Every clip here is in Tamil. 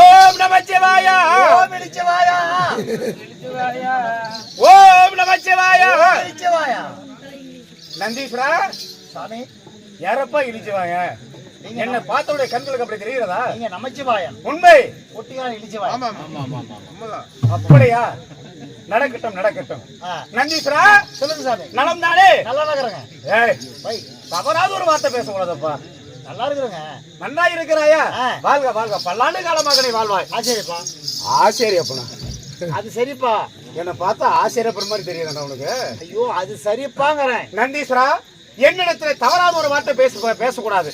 ஓம் நமச்சிவாயா. ஓம் இளிச்சவாயா ஓம் நமச்சிவாயா. நந்தீஸ்வரா. சாமி. யாரப்பா இழிச்சுவாங்க? என்ன பார்த்தவுடைய கண்களுக்கு அப்படி தெரிகிறதா? நீங்க நமச்சிவாயன் உண்மை. ஒட்டியான இளிச்சவாயன் அப்படியா? நடக்கட்டும் நடக்கட்டும். நந்தீஸ்வரா. சொல்லுங்க சாமி. நலம் தானே? நல்லா இருக்கிறேங்க ஏய் தவறாத ஒரு வார்த்தை பேசக்கூடாதப்பா. நல்லா இருக்கிறேங்க. நன்னா இருக்கிறாயா. வாழ்க வாழ்க. பல்லாண்டு காலமாக நீ வாழ்வாய். ஆச்சரியப்பா. ஆச்சரியப்பனா அது சரிப்பா. என்னை பார்த்தா ஆச்சரியப்படுற மாதிரி தெரியுதுடா உனக்கு. ஐயோ அது சரிப்பாங்கிறேன். நந்தீஸ்வரா என்னிடத்துல தவறாத ஒரு வார்த்தை பேச பேசக்கூடாது.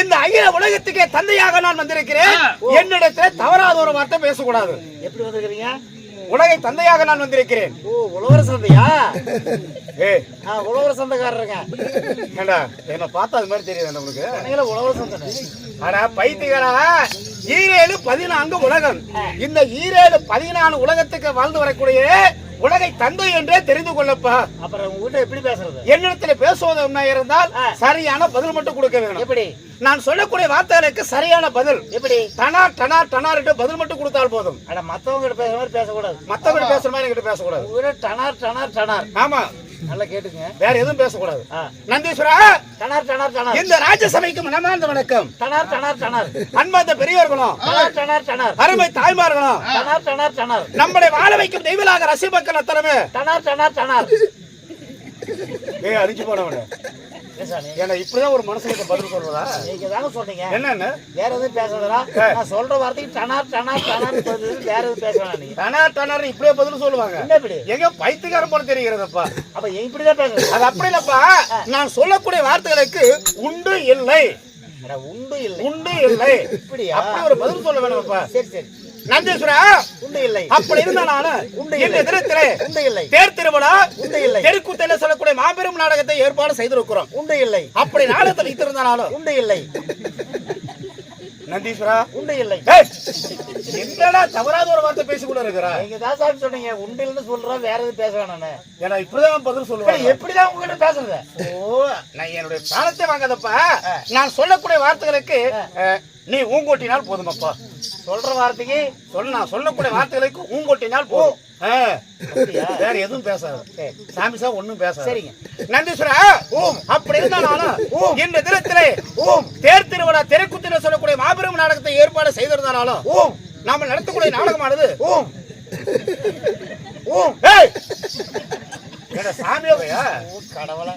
இந்த அகில உலகத்துக்கே தந்தையாக நான் வந்திருக்கிறேன். என்னிடத்துல தவறாத ஒரு வார்த்தை பேசக்கூடாது. எப்படி வந்திருக்கிறீங்க? உலகை தந்தையாக நான் வந்திருக்கிறேன். ஓ உழவர் சந்தையா? ஏய் ஆ உழவர் சந்தைக்காரருங்க. ஏண்டா என்ன பார்த்தா அது மாதிரி தெரியுது நீங்கள உழவர் சந்தை. ஆனா பைத்தியகாரா ஈரேழு பதினான்கு உலகம். இந்த ஈரேழு பதினான்கு உலகத்துக்கு வாழ்ந்து வரக்கூடிய உலகை தந்தை என்றே தெரிந்து கொள்ளப்பா. அப்புறம் உங்ககிட்ட எப்படி பேசுறது? என்னிடத்துல பேசுவது என்ன இருந்தால் சரியான பதில் மட்டும் கொடுக்க வேணும். எப்படி? நான் சொல்லக்கூடிய வார்த்தைகளுக்கு சரியான பதில். எப்படி? டனார் டனார் டனார் பதில் மட்டும் கொடுத்தால் போதும். அட மத்தவங்க பேசுற மாதிரி பேசக்கூடாது. மத்தவங்க பேசுற மாதிரி என்கிட்ட பேசக்கூடாது. டனார் டனார் டனார். ஆமா. நல்லா கேட்டுங்க. வேற எதுவும் பேசக்கூடாது. நந்தீஸ்வரா! டனார் டனார் டனார் இந்த ராஜ்யசபைக்கு மனமார்ந்த வணக்கம். டனார் டனார் டனார் அன்பார்ந்த பெரியவர்களும் டனார் டனார் டனார் அருமை தாய்மார்களும் டனார் டனார் டனார் நம்மளை வாழ வைக்கும் தெய்வலாக ரசி மக்கள் அத்தனமே டனார் டனார் டனார் ஏய் அடிச்சு போனவனே. ஏன்னா இப்படிதான் ஒரு மனுஷனுக்கு பதில் சொல்றதா? நீங்க தானே சொன்னீங்க என்னன்னு? வேற எதுவும் பேசுறதா நான் சொல்ற வார்த்தைக்கு டனார் டனார் டனார் வேற எதுவும் பேச வேணாம் நீங்க. டனார் டனார் இப்படியே பதில் சொல்லுவாங்க. என்ன இப்படி? எங்க பைத்தியக்காரன் போல தெரிகிறதப்பா. அப்ப இப்படிதான் பேசுறது. அது அப்படி இல்லப்பா. நான் சொல்லக்கூடிய வார்த்தைகளுக்கு உண்டு இல்லை. உண்டு இல்லை. உண்டு இல்லை. இப்படியா? அப்படி ஒரு பதில் சொல்ல வேணும்ப்பா. சரி சரி. நந்தீஸ்வரா? உண்டு இல்லை. அப்படி இருந்த நானு உண்டு இந்த. தினத்திலே உண்டு இல்லை. தேர் திருவிழா உண்டு இல்லை. தெருக்கூத்தையில சொல்லக்கூடிய மாபெரும் நாடகத்தை ஏற்பாடு செய்திருக்கிறோம். உண்டு இல்லை. அப்படி நாடகத்தை வைத்திருந்த நாளும் உண்டு இல்லை. நந்தீஸ்வரா உண்டு இல்லை என்னடா தவறாத ஒரு வார்த்தை பேசி கூட இருக்கிறா நீங்க தான் சாமி சொன்னீங்க. உண்டு இல்லைன்னு சொல்றேன் வேற எதுவும் பேச வேணாம்னு ஏன்னா இப்படிதான் பதில் சொல்லுவேன் எப்படிதான் உங்ககிட்ட பேசுறது? ஓ நான் என்னுடைய பிராணத்தை வாங்காதப்பா. நான் சொல்லக்கூடிய வார்த்தைகளுக்கு நீ ஊங்கொட்டினால் போதுமப்பா. சொல்ற வார்த்தைக்கு சொல்ல நான் சொல்லக்கூடிய வார்த்தைகளுக்கு ஊங்கொட்டினால் போதும்? வேற எதுவும் பேசாது. சாமி சார் ஒண்ணும் பேசாது. சரிங்க. நந்தீஸ்வரா ஓம். அப்படி இருந்தா நானும் ஓம். இந்த தினத்திலே ஓம். தேர் திருவிழா தெருக்குத்திர சொல்லக்கூடிய மாபெரும் நாடகத்தை ஏற்பாடு செய்திருந்தாலும் ஓம். நாம நடத்தக்கூடிய நாடகமானது ஓம். ஓம். ஏய்! ஓ, கடவுளே.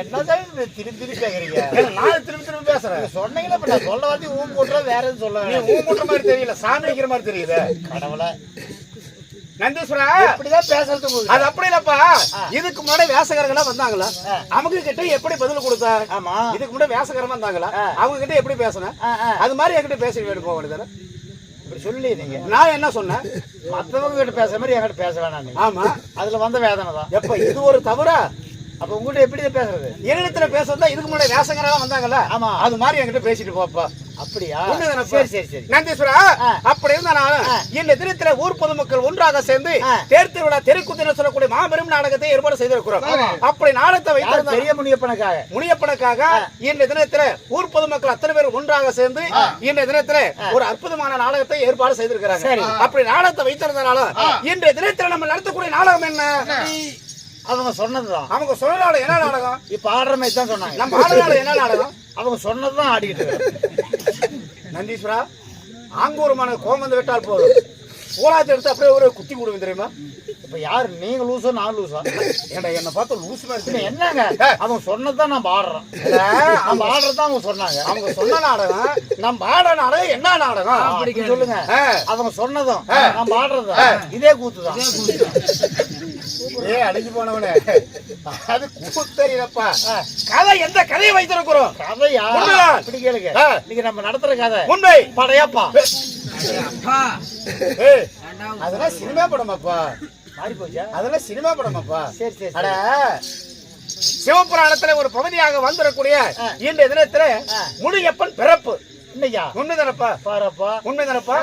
என்ன சாமி இப்படி திரும்பி திரும்பி கேக்குறீங்க ஏன்னா நான் திரும்பி திரும்பி பேசுறேன். சொன்னீங்களா நான் சொல்ல வார்த்தை ஊம் போட்டுற வேற எதுவும் சொல்ல வேணாம் ஊங்குற மாதிரி தெரியல சாமி வைக்கிற மாதிரி தெரியுது கடவுளே. நந்தீஸ்வரா? இப்படிதான் பேசுறது அது அப்படி இல்லப்பா. இதுக்கு முன்னாடி வேசகர்களா வந்தாங்களா? அவங்க கிட்ட எப்படி பதில் கொடுத்தா ஆமா. இதுக்கு முன்னாடி வேசகரமா வந்தாங்களா? அவங்க கிட்ட எப்படி ஆ. அது மாதிரி என்கிட்ட பேச வேணும் போக வேண்டியதானே சொல்லி நீங்க நான் என்ன சொன்னேன்? மத்தவங்க கிட்ட பேசுற மாதிரி என்கிட்ட பேச வேணாம் ஆமா. அதுல வந்த வேதனை தான். எப்ப இது ஒரு தவறா? அப்ப உங்ககிட்ட எப்படி பேசுறது? என்னிடத்துல பேசுறதா இதுக்கு முன்னாடி வேசகரா வந்தாங்கல்ல? ஆமா. அது மாதிரி என்கிட்ட பேசிட்டு போப்பா. அப்படியா? சரி சரி சரி. நந்தீஸ்வரா. அப்படி இந்த தினத்துல ஊர் பொதுமக்கள் ஒன்றாக சேர்ந்து. தேர் திருவிழா தெருக்குத்தின சொல்லக்கூடிய மாபெரும் நாடகத்தை ஏற்பாடு செய்திருக்கிறோம். அப்படி நாடகத்தை வைத்திருந்த பெரிய முனியப்பனுக்காக? முனியப்பனுக்காக இந்த தினத்துல ஊர் பொதுமக்கள் அத்தனை பேர் ஒன்றாக சேர்ந்து இந்த தினத்துல ஒரு அற்புதமான நாடகத்தை ஏற்பாடு செய்திருக்கிறாங்க. அப்படி நாடகத்தை வைத்திருந்தனால இன்றைய தினத்துல நம்ம நடத்தக்கூடிய நாடகம் என்ன? அவங்க சொன்னதுதான். அவங்க நாடகம் என்ன நாடகம்? இப்ப ஆடுற மாதிரி தான் சொன்னாங்க. நம்ம ஆடுற நாடகம் என்ன நாடகம்? அவங்க சொன்னதுதான் ஆடிக்கிட்டு. நந்தீஸ்வரா ஆங்கூரமான கோமம் வந்து விட்டால் போதும். ஊராத்தை எடுத்து அப்படியே ஒரு குத்தி கொடுங்க தெரியுமா? இப்ப யாரு நீங்க லூசோ நான் லூசா ஏன்டா என்ன பார்த்து லூசு மாதிரி. என்னங்க? அவங்க சொன்னதுதான் நம்ம ஆடுறோம் நம்ம ஆடுறதுதான் அவங்க சொன்னாங்க. அவங்க சொன்ன நாடகம் நம்ம ஆட நாடகம் என்ன நாடகம்? அப்படி சொல்லுங்க. அவங்க சொன்னதும் நம்ம ஆடுறதும் இதே கூத்துதான் ஏ அடிச்சு போனவனே. அது கூத்தறியப்பா கதை எந்த கதையை வைத்திருக்கிறோம்? கதையா. இப்படி கேளுங்க. இன்னைக்கு நம்ம நடத்துற கதை. உண்மை. படையப்பா. அதெல்லாம் சினிமா படமாப்பா. மாறி போச்சா அதெல்லாம் சினிமா படமாப்பா. சரி சரி அட. சிவபுராணத்துல ஒரு பகுதியாக வந்திருக்கூடிய இந்த தினத்துல முனியப்பன் பிறப்பு. இன்னைக்கா உண்மைதானப்பா. பாருப்பா. உண்மைதானப்பா.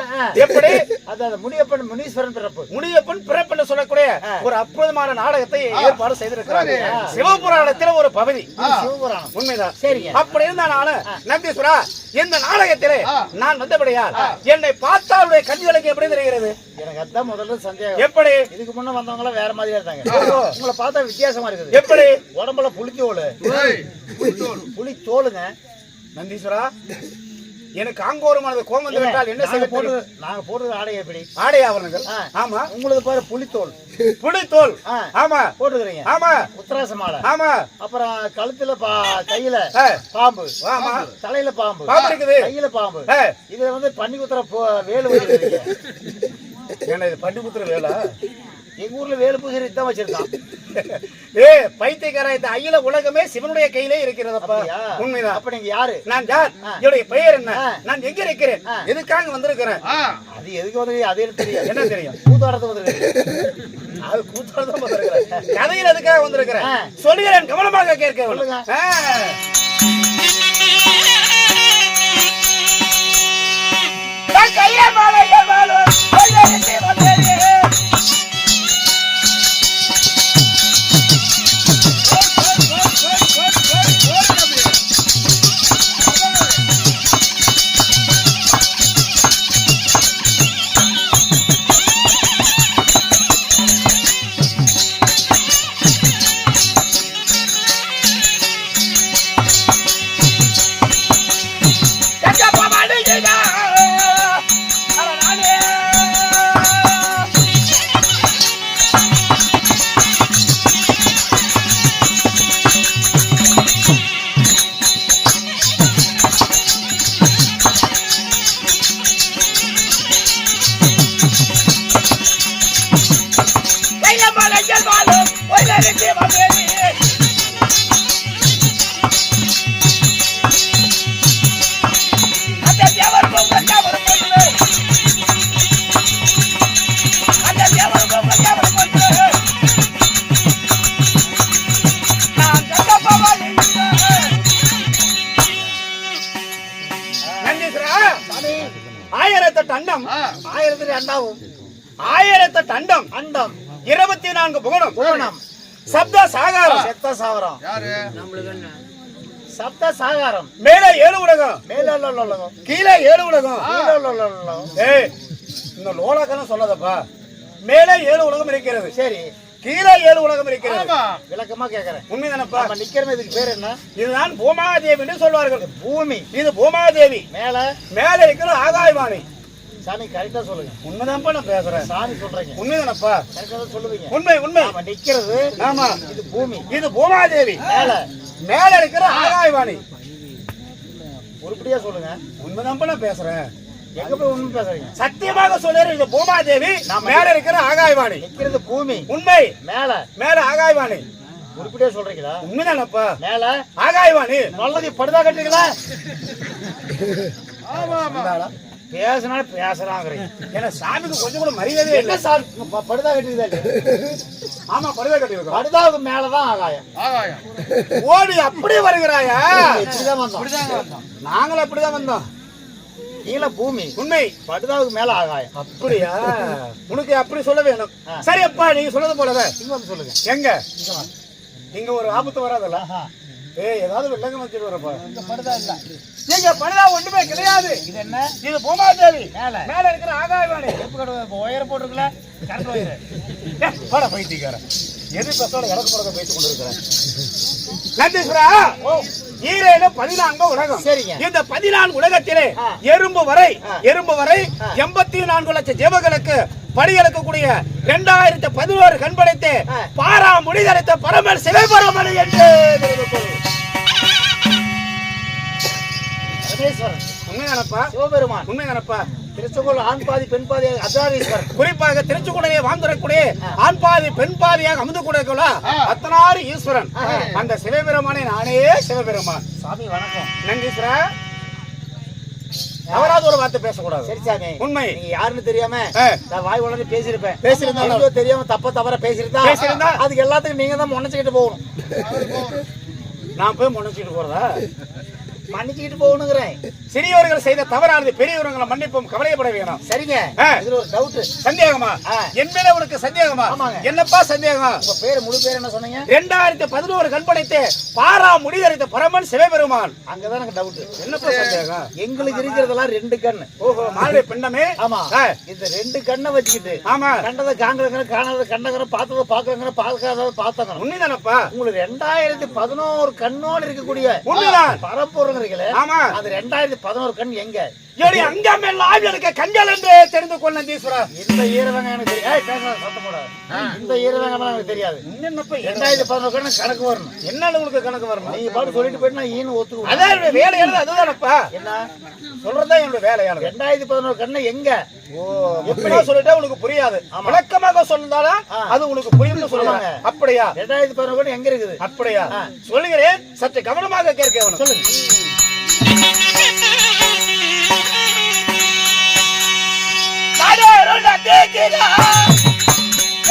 எப்படி? அது அந்த முனியப்பன் முனீஸ்வரன் பிறப்பு. முனியப்பன் பிறப்பென்று சொல்லக்கூடிய. ஒரு அற்புதமான நாடகத்தை ஏற்பாடு செய்திருக்கிறாங்க ஆ. சிவபுராணத்தில் ஒரு பகுதி. சிவபுராணம் உண்மைதான். சரிங்க. அப்படி இருந்த நானு நந்தீஸ்வரா இந்த நாடகத்திலே நான் வந்தபடியால் என்னை பார்த்தாலுடைய கண்களுக்கு எப்படி தெரிகிறது? எனக்கு அதான் முதல்ல சந்தேகம். எப்படி? இதுக்கு முன்ன வந்தவங்க வேற மாதிரியா இருந்தாங்க. உங்களை பார்த்தா வித்தியாசமா இருக்குது. எப்படி? உடம்புல புளித்தோல் புளி தோலுங்க நந்தீஸ்வரா எனக்கு ஆங்கோரமானது கோபம் வந்து விட்டால் என்ன செய்ய போட்டு நாங்க போடுறது ஆடை எப்படி? ஆடை ஆவரணங்கள் ஆ. ஆமா. உங்களுக்கு பாரு புளித்தோல் ஆ. ஆமா. போட்டுக்கிறீங்க. ஆமா. உத்தராச மாலை. ஆமா. அப்புறம் கழுத்துல பா கையில. பாம்பு. ஆமா. தலையில பாம்பு. பாம்பு இருக்குது. கையில பாம்பு. இதுல வந்து பண்ணி குத்துற வேலு என்ன இது பட்டி குத்துற வேலை? எங்க ஊர்ல வேலு பூசரி தான் வச்சிருக்கான். ஏ பைத்தியக்கார இந்த அகில உலகமே சிவனுடைய கையிலே இருக்கிறதப்பா? உண்மைதான். அப்ப நீங்க யாரு? நான் யார். என்னுடைய பெயர் என்ன. நான் எங்க இருக்கிறேன். எதுக்காக வந்திருக்கிறேன்? அது எதுக்கு வந்து அது தெரியும் என்ன தெரியும்? கூத்தாடத்து வந்து அது கூத்தாட தான் வந்திருக்கிறேன். கதையில் எதுக்காக வந்திருக்கிறேன். சொல்லுகிறேன் கவனமாக கேட்க சொல்லுங்க. கையில மாலைகள் வாழும் ஆயிரத்தி ரெண்டாவும் ஆயிரத்தெட்டு அண்டம் இருபத்தி நான்கு புகழும். பூரணம் சப்த சாகாரம். செத்த சாகரம். சப்த சாகாரம். மேலே ஏழு உலகம். மேல உலகம். கீழே ஏழு உலகம். கீழ உள்ள உலகம். ஏய் இந்த லோலாக்கெல்லாம் சொல்லாதப்பா. மேலே ஏழு உலகம் இருக்கிறது. சரி. கீழே ஏழு உலகம் இருக்கிறது. விளக்கமா கேக்குறேன். உண்மைதானப்பா? நம்ம நிக்கிறோம் இதுக்கு பேர் என்ன? இதுதான் பூமாதேவி என்று சொல்வார்கள் பூமி. இது பூமாதேவி. மேல? மேல இருக்கிற ஆகாயவாணி. சாமி கரெக்டா சொல்லுங்க. உண்மைதான்ப்பா நான் பேசுறேன். சாமி சொல்றீங்க. உண்மைதானப்பா? கரெக்டா சொல்லுவீங்க. உண்மை உண்மை. நாம நிக்கிறது ஆமா இது பூமி. இது பூமாதேவி. மேல. மேல இருக்கிற ஆகாயவாணி. உருப்படியா சொல்லுங்க. உண்மைதான்ப்பா நான் பேசுறேன். எங்க போய் உண்மை பேசுறீங்க? சத்தியமாக சொல்றேன் இது பூமாதேவி. மேல இருக்கிற ஆகாயவாணி. நிக்கிறது பூமி. உண்மை. மேல. மேல ஆகாயவாணி. உருப்படியா சொல்றீங்களா? உண்மைதானப்பா. மேல. ஆகாயவாணி. நல்லது படுதா கட்டுறீங்களா பேசினா பேசலாங்கிறீங்க ஏன்னா சாமிக்கு கொஞ்சம் கூட மரியாதையே என்ன இல்லை. சார் படுதா இல்லையா? ஆமா பருவ கட்டியிருக்கோம். படுதாவுக்கு மேலதான் ஆகாயம். ஓடி அப்படி வருகிறாயா? இப்படிதான் வந்தோம். நாங்களும் அப்படிதான் வந்தோம். கீழே பூமி. உண்மை. படுதாவுக்கு மேல ஆகாயம். அப்படியா? உனக்கு அப்படி சொல்ல வேணும். சரி அப்பா நீங்க சொல்றது போலவே. இங்க வந்து சொல்லுங்க. எங்க? இங்க ஒரு ஆபத்து வராதல்ல? ஏய் ஏதாவது வெள்ளங்க வச்சுட்டு வரப்பா இங்க படுதா இல்ல நீங்க படுதா ஒண்ணுமே கிடையாது இது என்ன இது பூமாதேவி மேல. மேல இருக்கிற ஆகாயவாணி எப்ப கடை ஒயர் போட்டிருக்கல கரண்ட் ஒயர் பட பைத்தியக்காரன் எது பசோட இடக்கு முடக்க பேசிக் கொண்டிருக்கிறேன் நந்தீஸ்வரா ஈரேழு பதினான்கு உலகம். இந்த பதினான்கு உலகத்திலே. எறும்பு வரை. எறும்பு வரை. எண்பத்தி நான்கு லட்சம் ஜீவர்களுக்கு படியளக்கக்கூடிய இரண்டாயிரத்தி பதினோரு கண் படைத்து ஆ. பாரா முடிதளித்த பரமன் சிவபெருமன் என்று. பரமேஸ்வரன் உண்மைதானப்பா சிவபெருமான் உண்மைதானப்பா திருச்செங்கோல் ஆண் பாதி பெண் பாதி அர்த்தாதீஸ்வரன் குறிப்பாக திருச்சுக்குடலே வாழ்ந்துடக்கூடிய. ஆண் பாதி பெண் பாதியாக அமர்ந்து கூட அத்தனாறு ஈஸ்வரன். அந்த சிவபெருமானை நானே சிவபெருமான். சாமி வணக்கம். நந்தீஸ்வரா அவராவது ஒரு வார்த்தை பேசக்கூடாது. சரி சாமி. உண்மை. நீங்க யாருன்னு தெரியாம. நான் வாய் உடனே பேசியிருப்பேன். பேசியிருந்தா தெரியாம தப்ப தவற பேசியிருந்தா பேசியிருந்தா? அதுக்கு எல்லாத்துக்கும் நீங்க தான் முனைச்சுக்கிட்டு போகணும். நான் போய் முனைச்சிட்டு போறதா? மன்னிச்சுக்கிட்டு போகணுங்கிறேன். சிறியவர்கள் செய்த தவறானது பெரியவர்களை மன்னிப்பும் கவலைப்பட வேணும். சரிங்க. இதுல ஒரு டவுட் சந்தேகமா. என் மேல உனக்கு சந்தேகமா? ஆமாங்க. என்னப்பா சந்தேகம்? உங்க பேரு முழு பேர் என்ன சொன்னீங்க? இரண்டாயிரத்தி பதினோரு கண்படைத்து பாரா முடிதறித்த பரமன் சிவபெருமான். அங்கதான் எனக்கு டவுட் என்னப்பா சந்தேகம்? எங்களுக்கு இருக்கிறதெல்லாம் ரெண்டு கண்ணு ஓஹோ மாலை பின்னமே? ஆமா. இந்த ரெண்டு கண்ணை வச்சுக்கிட்டு ஆமா. கண்டதை காங்கிரங்க காணாத கண்டங்கிற பார்த்ததை பார்க்கறங்க பார்க்காதத பார்த்தங்க உண்மைதானப்பா? உங்களுக்கு ரெண்டாயிரத்தி பதினோரு கண்ணோடு இருக்கக்கூடிய உண்மைதான். ஆமா. அது ரெண்டாயிரத்தி பதினோரு கண் எங்க? ஏடி அங்கமெல்லாம் எனக்கு கண்கள் என்று தெரிந்து கொள்ள தீஸ்வரா இந்த ஈரவங்க எனக்கு தெரியும் ஏய், பேசாத, சத்தம் போடாத. இந்த ஈரவங்க எனக்கு தெரியாது. என்னப்பா ரெண்டாயிரத்தி பதினோரு கண்ணு கணக்கு வரணும். என்ன உங்களுக்கு கணக்கு வரணும்? நீங்க பாட்டு சொல்லிட்டு போயிட்டு ஈனு ஒத்துக்குவேன். அதான் வேலையானது அதுதானப்பா என்ன? சொல்றதா என்னுடைய வேலையானது ரெண்டாயிரத்தி பதினோரு கண்ணு எங்க? ஓ எப்படியா சொல்லிட்டா உனக்கு புரியாது. விளக்கமாக சொன்னாலும். அது உனக்கு புரியும்னு சொல்லுவாங்க. அப்படியா? ரெண்டாயிரத்தி பதினோரு கண்ணு எங்க இருக்குது? அப்படியா? சொல்லுகிறேன் சற்று கவனமாக கேட்க சொல்லுங்க.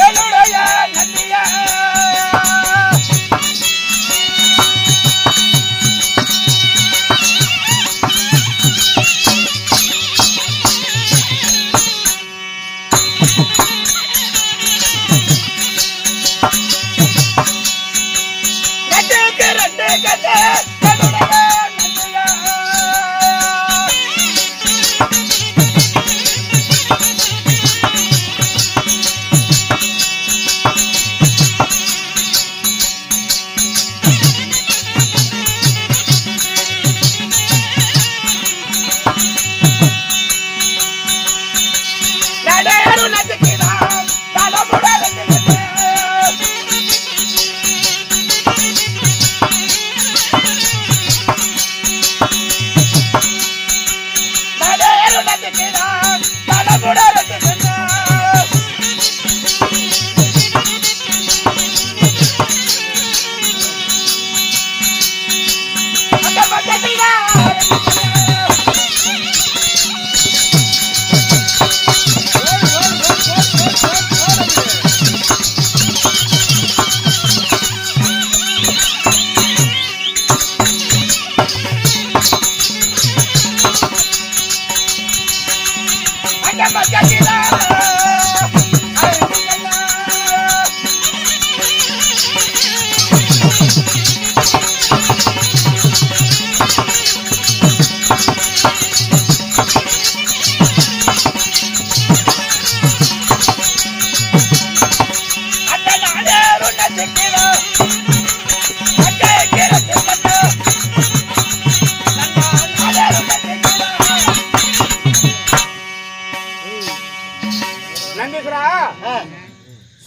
என்னுடைய ஆ,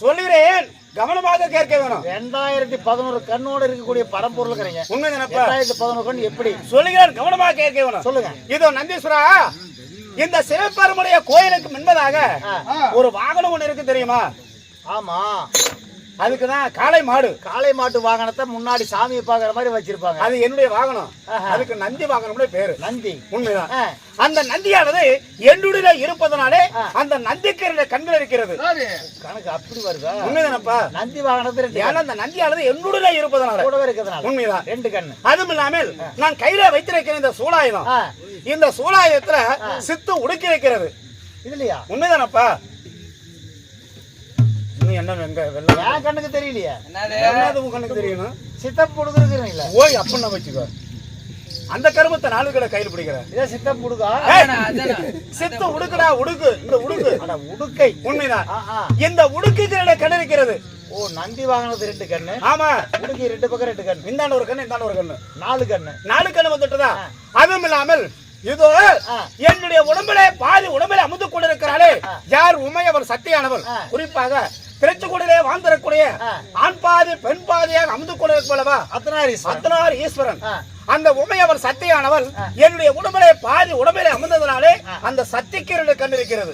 சொல்லுகிறேன். கவனமாக கேட்க வேணும். ரெண்டாயிரத்தி பதினோரு கண்ணோட இருக்கக்கூடிய பரம்பொருள் இருக்கிறீங்க உண்மை ரெண்டாயிரத்தி பதினோரு கண் எப்படி? சொல்லுகிறேன் கவனமாக கேட்க வேணும். சொல்லுங்க. இதோ நந்தீஸ்வரா இந்த சிவபெருமுடைய கோயிலுக்கு முன்பதாக. ஒரு வாகனம் ஒண்ணு இருக்கு தெரியுமா? ஆமா. அதுக்குதான் காளை மாடு. காளை மாட்டு வாகனத்தை முன்னாடி சாமியை பாக்குற மாதிரி வச்சிருப்பாங்க. அது என்னுடைய வாகனம். அதுக்கு நந்தி வாகனம்னு பேரு. நந்தி. உண்மைதான். அந்த நந்தியானது என்னுடைய இருப்பதனாலே. அந்த நந்திக்கு ரெண்டு கண்கள் இருக்கிறது. கணக்கு அப்படி வருதா? உண்மைதானப்பா? நந்தி வாகனத்தை ரெண்டு ஏன்னா அந்த நந்தியானது என்னுடைய இருப்பதனால. கூடவே இருக்கிறதுனால. உண்மைதான். ரெண்டு கண்ணு. அதுவும் இல்லாமல் நான் கையில வைத்திருக்கிற இந்த சூலாயுதம் ஆ, இந்த சூலாயுதத்துல சித்து உடுக்கி வைக்கிறது. இதுலயா? உண்மைதானப்பா? நீ என்ன வெங்க வெள்ளம் என் கண்ணுக்கு தெரியலையே. என்னது? உன் கண்ணுக்கு தெரியணும்? சித்தப்பு கொடுக்குறீங்களா ஓய் அப்பன்னு வச்சுக்கோ. அந்த கருமத்தை நாலு கடை கையில் பிடிக்கிற இதே சித்தப்பு கொடுக்கா சித்து உடுக்குடா உடுக்கு. இந்த உடுக்கு. அட உடுக்கை. உண்மைதான். இந்த உடுக்குக்கு கண் இருக்கிறது. ஓ நந்தி வாகனத்து ரெண்டு கண்ணு. ஆமா. உடுக்கி ரெண்டு பக்கம் ரெண்டு கண்ணு. இந்தாண்ட ஒரு கண்ணு இந்தாண்ட ஒரு கண்ணு. நாலு கண்ணு. நாலு கண்ணு வந்துட்டுதா? அதுவும் இல்லாமல் இதோ. என்னுடைய உடம்பிலே பாதி உடம்பிலே அமுந்து கொண்டிருக்கிறாளே. யார் உமையவர் சத்தியானவள் ஆ. குறிப்பாக திருச்சுக்குடிலே வாழ்ந்திருக்கூடிய. ஆண் பாதி பெண் பாதியாக அமுந்து கொண்டிருப்பவளவா அத்தனாரிஸ் அத்தனார் ஈஸ்வரன். அந்த உமையவர் சத்தியானவள் என்னுடைய உடம்பிலே பாதி உடம்பிலே அமர்ந்ததனாலே அந்த சக்திக்கு இரண்டு கண் இருக்கிறது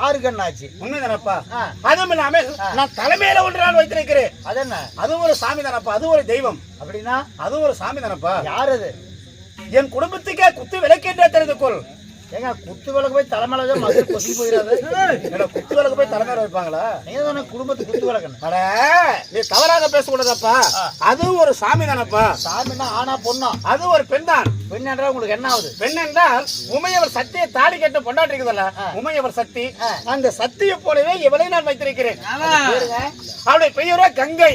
ஆறு கண்ணாச்சு. உண்மைதானப்பா ஆ. அதுவும் இல்லாமல் நான் தலைமையில ஒன்று நான் வைத்திருக்கிறேன். அது என்ன அது ஒரு சாமி தானப்பா அது ஒரு தெய்வம். அப்படின்னா? அது ஒரு சாமி தானப்பா? யார் அது? என் குடும்பத்துக்கே குத்து விளக்கின்ற தெரிந்து கொள் ஏங்க குத்து விளக்கு போய் தலைமையில வச்சா மதுரை கொசி போயிடாது. என்னடா குத்து விளக்கு போய் தலைமையில வைப்பாங்களா? நீங்க தானே குடும்பத்து குத்து விளக்குன்னு. அட நீ தவறாக பேசக்கூடாதப்பா. அதுவும் ஒரு சாமி தானப்பா. சாமின்னா ஆனா பொண்ணா? அது ஒரு பெண் தான். பெண்ணா உங்களுக்கு என்ன ஆகுது? பெண் என்றால் உமையவர் சக்தியை தாடி கட்டு கொண்டாடி இருக்குதல்ல உமையவர் சக்தி. அந்த சக்தியை போலவே இவளை நான் வைத்திருக்கிறேன். அவளுடைய பெயரோ கங்கை.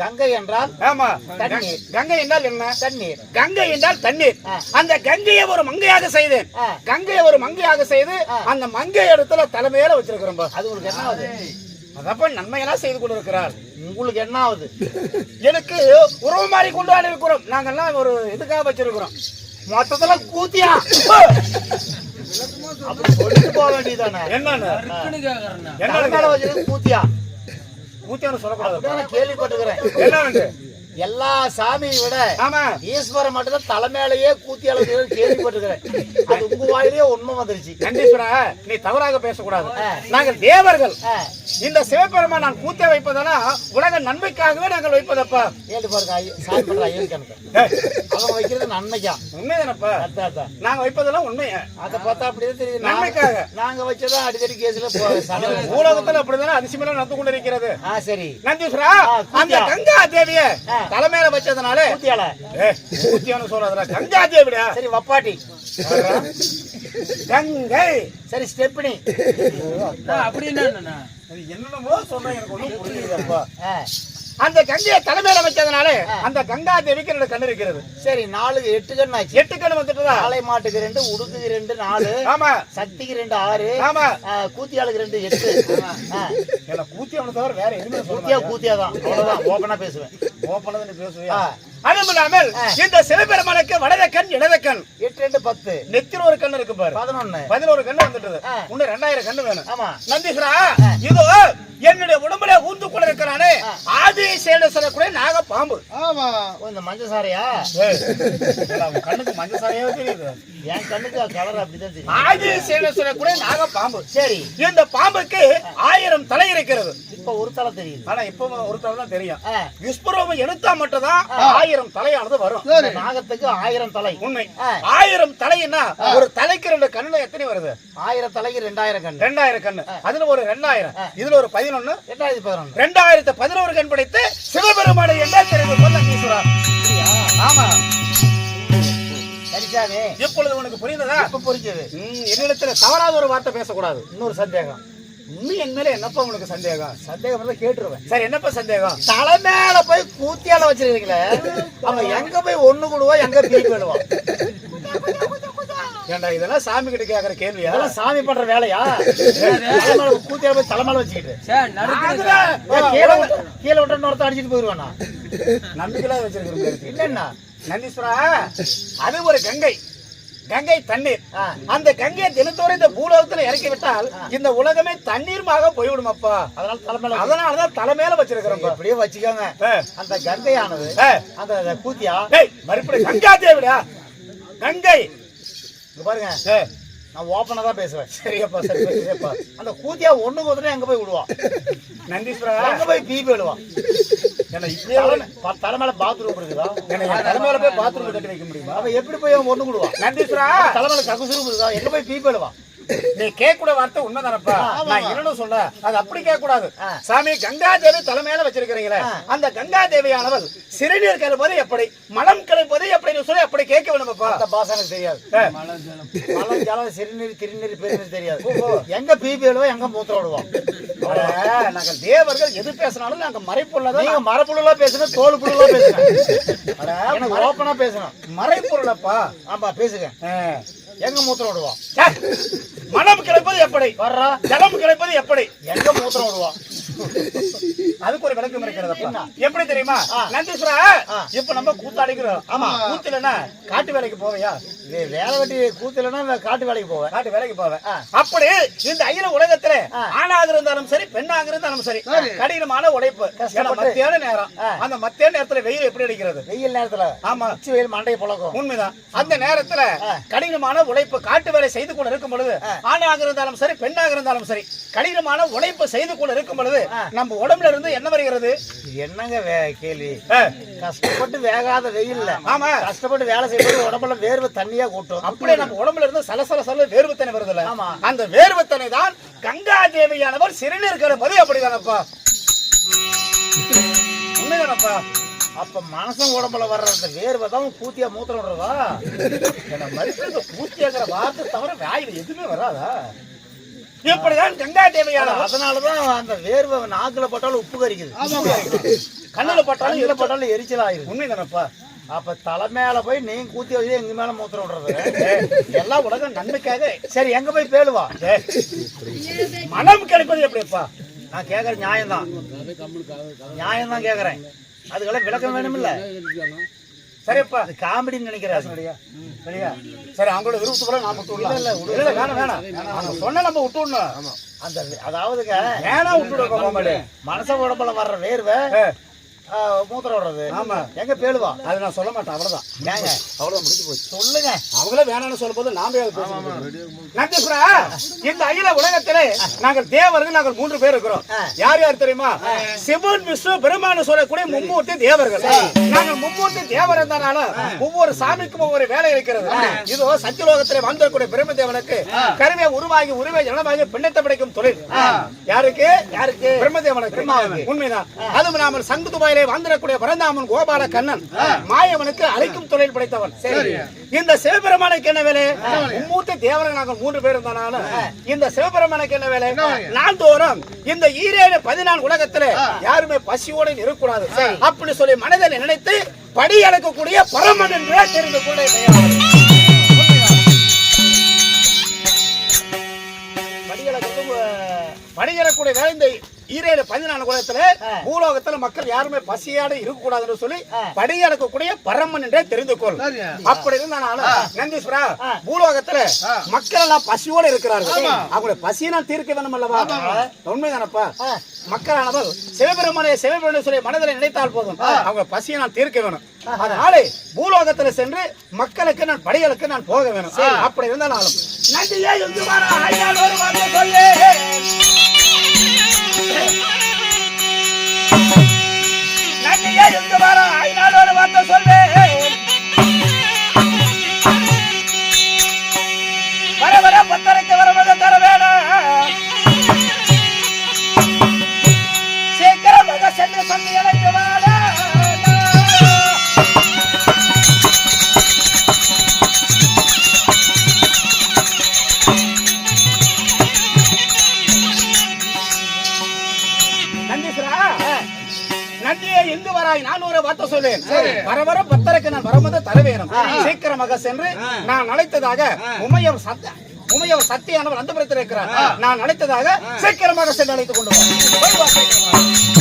கங்கை என்றால் ஆமா. தண்ணீர். கங்கை என்றால் என்ன? தண்ணீர். கங்கை என்றால் தண்ணீர். அந்த கங்கையை ஒரு மங்கையாக செய்தேன். கங்கையை ஒரு மங்கையாக செய்து. அந்த மங்கை இடத்துல தலைமையில வச்சிருக்கிறோம் பா. அது உங்களுக்கு என்ன ஆகுது? அதப்ப நன்மையெல்லாம் செய்து கொண்டிருக்கிறார். உங்களுக்கு என்ன ஆகுது? எனக்கு உறவு மாதிரி கொண்டாடி இருக்கிறோம் நாங்கெல்லாம் ஒரு இதுக்காக வச்சிருக்கிறோம். மொத்தத்துல கூத்தியா? அப்படி சொல்லிட்டு போக வேண்டியதானே என்னன்னு? என்ன வச்சது கூத்தியா? கூத்தியான்னு சொல்லக்கூடாது. கேள்விப்பட்டுக்கிறேன் என்ன எல்லா சாமியை விட ஆமா. ஈஸ்வரன் மட்டும் தான் தலைமையிலேயே கூத்தி அளவு கேள்விப்பட்டிருக்கிறேன் அது உங்க வாயிலேயே உண்மை வந்துருச்சு. கண்டீஸ்வரா நீ தவறாக பேசக்கூடாது. நாங்கள் தேவர்கள். இந்த சிவபெருமான் நான் கூத்திய வைப்பதெல்லாம் உலக நன்மைக்காகவே நாங்கள் வைப்பதப்பா? கேட்டு பாருங்க சாமி பண்ற ஐயன் அவங்க வைக்கிறது நன்மைக்கா. உண்மைதானப்பா. நாங்க வைப்பதெல்லாம் உண்மையா? அதை பார்த்தா அப்படியே தெரியுது. நன்மைக்காக. நாங்க- நாங்க வச்சதா அடிக்கடி கேஸ்ல உலகத்துல அப்படிதானே அதிசயமெல்லாம் நடந்து கொண்டிருக்கிறது? ஆ சரி. நந்தீஸ்வரா. அந்த கங்கா தேவிய. தலைமையில வச்சதுனால கூத்தியால கூத்தியான்னு சொல்றதுல கங்கா தேவிடா சரி வப்பாட்டி. கங்கை. சரி ஸ்டெப்னி அது என்னென்னமோ சொன்னா எனக்கு ஒண்ணும் புரியலப்பா அந்த கங்கையை தலைமையில வச்சதுனால அந்த கங்கா தேவிக்கு ரெண்டு கண்ணு இருக்கிறது. சரி நாலு எட்டு கண்ணு ஆச்சு. எட்டு கண்ணு வந்துட்டுதா? காளை மாட்டுக்கு ரெண்டு உடுக்குக்கு ரெண்டு நாலு ஆமா. சக்திக்கு ரெண்டு ஆறு ஆமா. கூத்தியாளுக்கு ரெண்டு எட்டு. ஆ, என்ன கூத்தியாவனை தவிர வேற எதுவுமே கூத்தியா கூத்தியா தான் அவ்வளவுதான் ஓப்பனா பேசுவேன். ஓப்பனதான் பேசுவியா? ஆ. இந்த சிவபெருமானுக்கு வலது கண் இடது கண் எட்டு ரெண்டு பத்து. நெத்தில ஒரு கண்ணு இருக்கு பாரு. பதினொன்னு. பதினோரு கண்ணு வந்துட்டது. ஆ. இன்னும் ரெண்டாயிரம் கண்ணு வேணும். ஆமா. நந்தீஸ்வரா இதோ என்னுடைய உடம்புல ஊந்து கொள்ள இருக்கிறானே. ஆதி சேட சொல்லக்கூடிய நாக பாம்பு. ஆமா. இந்த மஞ்சள் சாரையா? கண்ணுக்கு மஞ்சள் சாரையாவே தெரியுது. என் கண்ணுக்கு கலர் அப்படிதான் தெரியும் ஆதி சொல்லக்கூடிய நாக பாம்பு. சரி. இந்த பாம்புக்கு ஆயிரம் தலை இருக்கிறது. இப்ப ஒரு தலை தெரியுது. ஆனா இப்போ ஒரு தலை தான் தெரியும். விஸ்வரூபம் எடுத்தா மட்டும்தான் ஆயிரம் தலையானது வரும். நாகத்துக்கு ஆயிரம் தலை. உண்மை. ஆயிரம் தலைன்னா ஒரு தலைக்கு ரெண்டு கண்ணுல எத்தனை வருது? ஆயிரம் தலைக்கு ரெண்டாயிரம் கண்ணு. ரெண்டாயிரம் கண்ணு. அதுல ஒரு ரெண்டாயிரம். இதுல ஒரு பதினொன்னு. ரெண்டாயிரத்தி பதினொன்று ரெண்டாயிரத்து பதினோரு கண் படைத்து சிவபெருமானை என்ன கொள்ள ஈஸ்வரா ஆமா. இப்பொழுது உனக்கு புரிந்ததா? இப்ப புரிஞ்சது? என்னிடத்துல தவறாத ஒரு வார்த்தை பேசக்கூடாது. இன்னொரு சந்தேகம். இன்னும் என் மேல என்னப்பா உனக்கு சந்தேகம்? சந்தேகம் இருந்தா கேட்டுருவேன். சரி என்னப்பா சந்தேகம்? தலை மேல போய் கூத்தியால வச்சிருக்கீங்களே? அவன் எங்க போய் ஒண்ணு கூடுவா எங்க பிரிப்பு விடுவான் ஏண்டா இதெல்லாம் சாமி கிட்ட கேக்குற கேள்வியா? இதெல்லாம் சாமி பண்ற வேலையா? தலை மேல கூத்தியால போய் தலை மேல வச்சுக்கிட்டு கீழே கீழே விட்டு ஒருத்தர் அடிச்சிட்டு போயிருவானா? நம்பிக்கையில வச்சிருக்கிறோம் இல்லன்னா நந்தீஸ்வரா அது ஒரு கங்கை. கங்கை தண்ணீர். அந்த கங்கையை தினத்தோறும் இந்த பூலோகத்துல இறக்கி விட்டால் இந்த உலகமே தண்ணீர்மாக போய்விடுமாப்பா. அதனால தலை மேல அதனாலதான் தலை மேல வச்சிருக்கிறோம். எப்படியே வச்சுக்கோங்க. அந்த கங்கையானது அந்த கூத்தியா? டேய் மறுபடியும் கங்கா தேவிடா. கங்கை. பாருங்க. நான் ஓப்பனா தான் பேசுவேன். சரியப்பா சரி சரி, சரிப்பா. அந்த கூத்தியா ஒண்ணு கூத்துனா எங்க போய் விடுவான் நந்தீஸ்வரா? எங்க போய் பீபி விடுவான் என்ன இப்படியே ஒரு- தலை- ப- தலை மேல பாத்ரூம் இருக்குதா? என்ன என் தலை மேல போய் பாத்ரூம் கட்டி வைக்க முடியுமா? அவன் எப்படி போய் ஒண்ணு கூடுவான் நந்தீஸ்வரா? தலை மேல ககுசுரும் இருக்குதா எங்க போய் பீபி விடுவான் நீ கேட்கக்கூட வார்த்தை உண்மைதானப்பா. நான் என்னன்னு சொல்ல அது அப்படி கேட்க கூடாது. சாமி கங்கா தேவி தலைமையில வச்சிருக்கிறீங்களே. அந்த கங்கா தேவியானவள் சிறுநீர் கழிப்பது எப்படி மலம் கழிப்பது எப்படின்னு சொல்லி அப்படி கேட்க வேணுமப்பா அந்த எனக்கு தெரியாது. மலம் ஜலம் சிறுநீர் திருநீர் பெருநீர் தெரியாது. எங்க பீபி விடுவான் எங்க மூத்திரம் விடுவான் அட, நாங்கள் தேவர்கள் எது பேசினாலும் நாங்க மறைப்புள்ளதான் நீங்க மரப்புள்ளா பேசுங்க தோல் புள்ளா பேசுங்க ஓப்பனா பேசணும். மறைப்பொருளப்பா. ஆமா பேசுங்க. எங்க மூத்திரம் விடுவான் மனம் கிடைப்பது எப்படி? வர்றா. ஜலம் கிடைப்பது எப்படி? எங்க மூத்திரம் விடுவான் அதுக்கு ஒரு விளக்கம் இருக்கிறதப்பா என்ன? எப்படி தெரியுமா. நந்தீஸ்வரா. இப்ப நம்ம கூத்தாடிக்கிறோம் ஆமா. கூத்துலன்னா காட்டு வேலைக்கு போவையா இது வேலை வெட்டி கூத்தலைன்னா காட்டு வேலைக்கு போவேன் காட்டு வேலைக்கு போவேன். அப்படி இந்த அகில உலகத்துல. ஆணாக இருந்தாலும் சரி பெண்ணாக இருந்தாலும் சரி கடினமான உழைப்பு மத்தியான நேரம். அந்த மத்தியான நேரத்துல வெயில் எப்படி அடிக்கிறது வெயில் நேரத்துல ஆமா உச்சி வெயில் மண்டையை பழக்கம் உண்மைதான் அந்த நேரத்துல. கடினமான உழைப்பு காட்டு வேலை செய்து கொண்டு இருக்கும் பொழுது ஆணாக இருந்தாலும் சரி பெண்ணாக இருந்தாலும் சரி கடினமான உழைப்பு செய்து கொண்டு இருக்கும் பொழுது நம்ம உடம்புல இருந்து என்ன வருகிறது? என்னங்க கேள்வி? கஷ்டப்பட்டு வேகாத வெயில்ல. ஆமா. கஷ்டப்பட்டு வேலை செய்யும்போது உடம்புல வேர்வை தண்ணியா கூட்டும். அப்படியே நம்ம உடம்புல இருந்து சலசல சல வேர்வத்தனை வருதுல்ல. ஆமா. அந்த வேர்வத்தனை தான் கங்கா தேவியானவர் சிறுநீர் கலப்பது அப்படிதானப்பா? உண்மைதானப்பா? அப்ப மனசன் உடம்புல வர்ற அந்த வேர்வை தான் கூத்தியா மூத்திரம் விடுறதா என்ன மறுத்து பூர்த்தியாகிற வார்த்தை தவிர வாயில் எதுவுமே வராதா? இப்படிதான் கங்கா தேவியானவர் அதனாலதான் அந்த வேர்வை நாக்குல பட்டாலும் உப்பு கறிக்குது கண்ணுல பட்டாலும் இதுல பட்டாலும் எரிச்சல் ஆயிருது உண்மைதானப்பா? அப்ப தலை மேல போய் நீங்க கூத்தி வச்சு எங்க மேல மூத்திரம் விடுறது? ஏய், எல்லா உலகம் நன்மைக்காக. சரி எங்க போய் பேழுவா? மனம் கிடைப்பது எப்படிப்பா? நான் கேக்குற நியாயம் தான் நியாயம் தான் கேக்குறேன். அதுக்கெல்லாம் விளக்கம் வேணும் இல்ல சரிப்பா. அது காமெடின்னு நினைக்கிறேன் சரியா சரியா? சரி அவங்களோட விருப்பத்து கூட நாம விட்டுடலாம் இல்ல, இல்ல இல்ல வேணாம் வேணாம். அவங்க சொன்னா நம்ம விட்டுடணும் அந்த அதாவதுங்க வேணா விட்டுடுவோம் கோமாளி. மனச உடம்புல வர்ற வேர்வை மூத்திரம் விடுறது ஆமா. எங்க பேழுவா அது நான் சொல்ல மாட்டேன் அவ்வளவுதான். ஏங்க? அவ்வளவுதான் முடிஞ்சு போச்சு. சொல்லுங்க. அவங்களே வேணாம்னு சொல்லும் போது நாம ஏன் பேசணும்? நந்தீஸ்வரா, இந்த அகில உலகத்திலே நாங்கள் தேவர்கள் நாங்கள் மூன்று பேர் இருக்கிறோம். யார் யார் தெரியுமா? சிவன் விஷ்ணு பெருமானு சொல்லக்கூடிய மும்மூர்த்தி தேவர்கள். நாங்கள் மும்மூர்த்தி தேவர் இருந்தனால ஒவ்வொரு சாமிக்கும் ஒவ்வொரு வேலை இருக்கிறது. இதோ சத்தியலோகத்திலே வந்திருக்கூடிய பிரம்ம தேவனுக்கு கருவே உருவாகி உருவே ஜனமாகி பின்னத்தை படைக்கும் தொழில். யாருக்கு? யாருக்கு? பிரம்மதேவனுக்கு உண்மைதான். அதுவும் நாமல் சங்கு துபாயிலே வந்திருக்கூடிய பரந்தாமன் கோபால கண்ணன் மாயவனுக்கு அழைக்கும் தொழில் படைத்தவன். சரி இந்த சிவபெருமானுக்கு என்ன வேலை? மும்மூர்த்தி தேவர்கள் நாங்கள் மூன்று பேர் இருந்தனால இந்த சிவபெருமானுக்கு என்ன வேலை? நாள்தோறும் இந்த ஈரேழு பதினான்கு உலகத்துல யாருமே பசியோட இருக்கக்கூடாது அப்படி சொல்லி மனதில் நினைத்து படி அளக்கக்கூடிய பரமன் என்றே தெரிந்து கொள்ள படிகளக்கூடிய வேலை இந்த ஈரேழு பதினான்கு உலகத்துல பூலோகத்துல மக்கள் யாருமே பசியாட இருக்கக்கூடாதுன்னு சொல்லி படிகளக்கக்கூடிய பரமன் என்றே தெரிந்து கொள் அப்படி இருந்தாலும் நந்தீஸ்வரா பூலோகத்துல மக்கள் எல்லாம் பசியோட இருக்கிறார்கள். அவங்களுடைய பசியை நான் தீர்க்க வேணும் அல்லவா? உண்மைதானப்பா? மக்களானவர் சிவபெருமனை சிவபெருமனை சொல்லி மனதில் நினைத்தால் போதும். அவங்க பசியை நான் தீர்க்க வேணும். அதனாலே பூலோகத்துல சென்று மக்களுக்கு நான் படிகளுக்கு நான் போக வேணும். அப்படி இருந்தாலும் நன்றியே நன்றி வர ஐயால் வார்த்தை வர சீக்கிரமாக சென்று நான் அழைத்ததாக உமையவர் சத்த உமையவர் சத்தியானவர் அந்த இருக்கிறார். நான் அழைத்ததாக சீக்கிரமாக சென்று அழைத்துக் கொண்டு வா. போய் வா சீக்கிரமா.